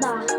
간다.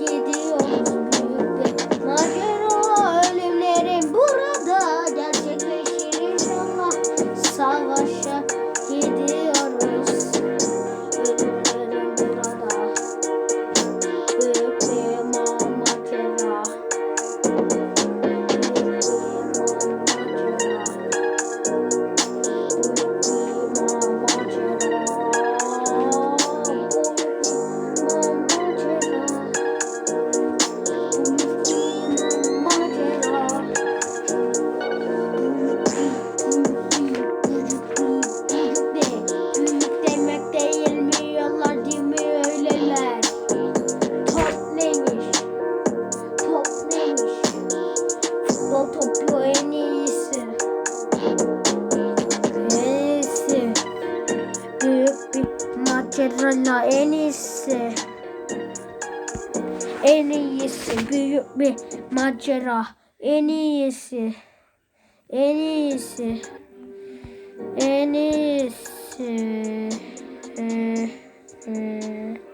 get Şedralla en iyisi. En iyisi büyük bir macera. En iyisi. En iyisi. En iyisi. Ee, e.